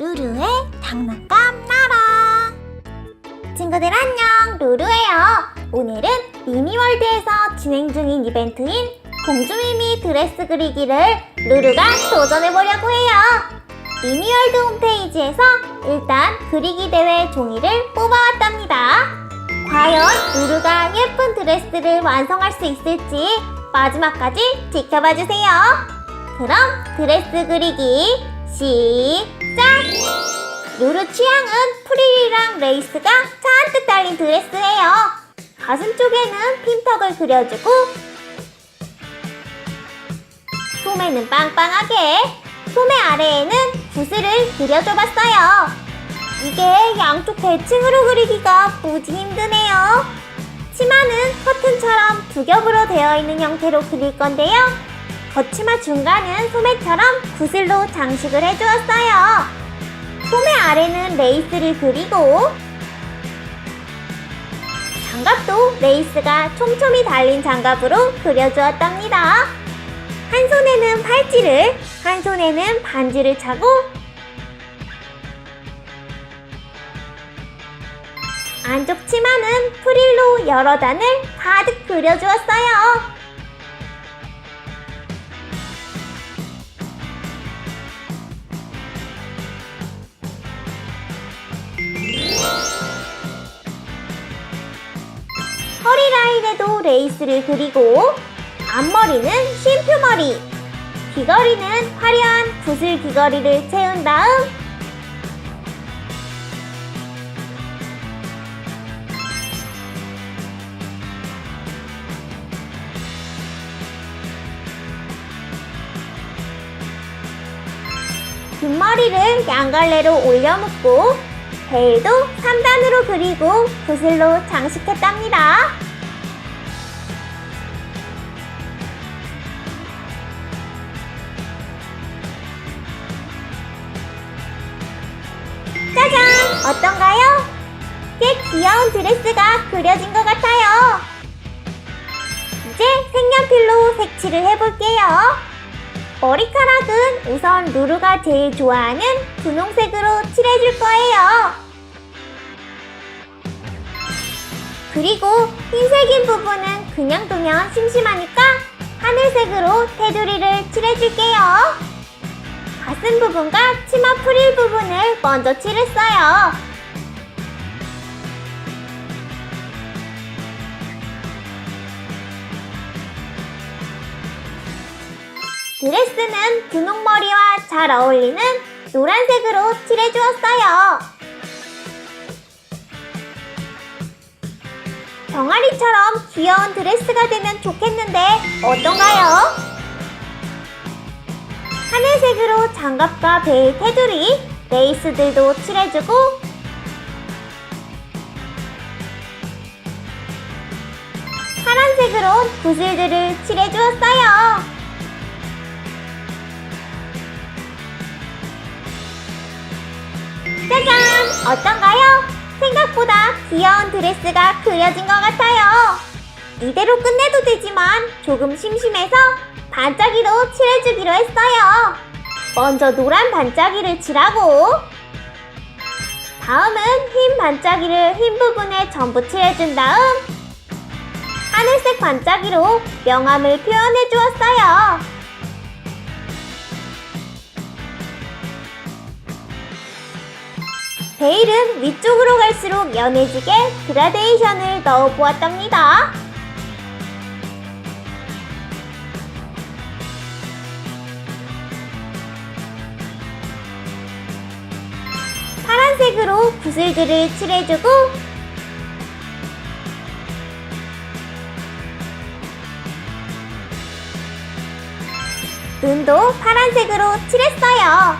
루루의 장난감 나라. 친구들 안녕. 루루예요. 오늘은 미미월드에서 진행 중인 이벤트인 공주미미 드레스 그리기를 루루가 도전해보려고 해요. 미미월드 홈페이지에서 일단 그리기 대회 종이를 뽑아왔답니다. 과연 루루가 예쁜 드레스를 완성할 수 있을지 마지막까지 지켜봐주세요. 그럼 드레스 그리기 시 작! 루루 취향은 프릴이랑 레이스가 잔뜩 달린 드레스예요. 가슴 쪽에는 핀턱을 그려주고 소매는 빵빵하게 소매 아래에는 붓을 그려줘봤어요. 이게 양쪽 대칭으로 그리기가 무지 힘드네요. 치마는 커튼처럼 두 겹으로 되어 있는 형태로 그릴 건데요. 겉치마 중간은 소매처럼 구슬로 장식을 해주었어요. 소매 아래는 레이스를 그리고 장갑도 레이스가 촘촘히 달린 장갑으로 그려주었답니다. 한 손에는 팔찌를, 한 손에는 반지를 차고 안쪽 치마는 프릴로 여러 단을 가득 그려주었어요. 레이스를 그리고 앞머리는 쉼표머리 귀걸이는 화려한 구슬 귀걸이를 채운 다음 뒷머리를 양갈래로 올려묶고 베일도 3단으로 그리고 구슬로 장식했답니다. 어떤가요? 꽤 귀여운 드레스가 그려진 것 같아요. 이제 색연필로 색칠을 해볼게요. 머리카락은 우선 루루가 제일 좋아하는 분홍색으로 칠해줄 거예요. 그리고 흰색인 부분은 그냥 두면 심심하니까 하늘색으로 테두리를 칠해줄게요. 가슴 부분과 치마 프릴 부분을 먼저 칠했어요. 드레스는 분홍머리와 잘 어울리는 노란색으로 칠해주었어요. 병아리처럼 귀여운 드레스가 되면 좋겠는데 어떤가요? 장갑과 베일 테두리, 레이스들도 칠해주고 파란색으로 구슬들을 칠해주었어요. 짜잔! 어떤가요? 생각보다 귀여운 드레스가 그려진 것 같아요. 이대로 끝내도 되지만 조금 심심해서 반짝이로 칠해주기로 했어요. 먼저 노란 반짝이를 칠하고 다음은 흰 반짝이를 흰 부분에 전부 칠해준 다음 하늘색 반짝이로 명암을 표현해 주었어요. 베일은 위쪽으로 갈수록 연해지게 그라데이션을 넣어 보았답니다. 파란색으로 구슬들을 칠해주고 눈도 파란색으로 칠했어요.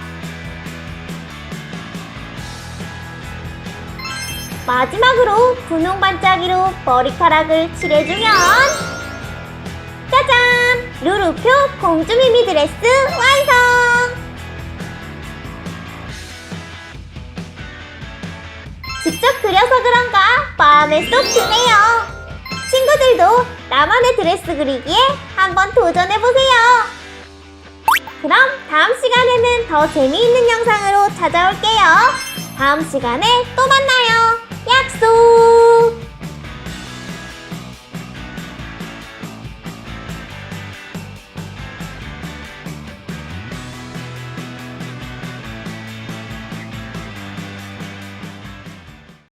마지막으로 분홍 반짝이로 머리카락을 칠해주면 짜잔! 루루표 공주미미 드레스 완성! 직접 그려서 그런가 마음에 쏙 드네요. 친구들도 나만의 드레스 그리기에 한번 도전해보세요. 그럼 다음 시간에는 더 재미있는 영상으로 찾아올게요. 다음 시간에 또 만나요.